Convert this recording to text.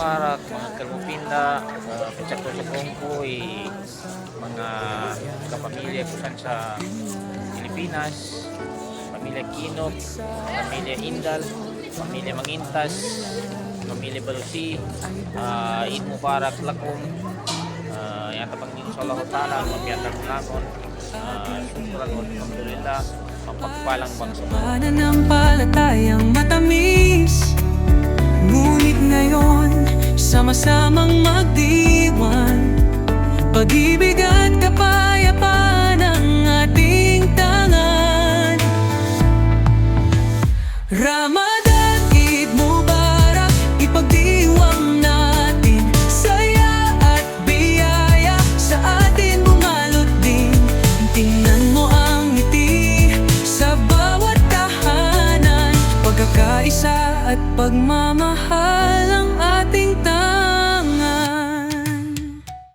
parak, mga kalupinda, uh, pitsako sa kongkoy, mga kapamilya ko sa Pilipinas, pamilya Kinok, pamilya Indal, pamilya Mangintas, pamilya Balusi, uh, Eid Mubarak Lakum, uh, yata pang Insolahu Ta'ala, mapiyatan ko nakon, uh, ah, syukuran ko, alhamdulillah, mapagpalang bangsa. Sama-samang magdiwan Pag-ibig at kapayapaan ang ating tangan. At pagmamahal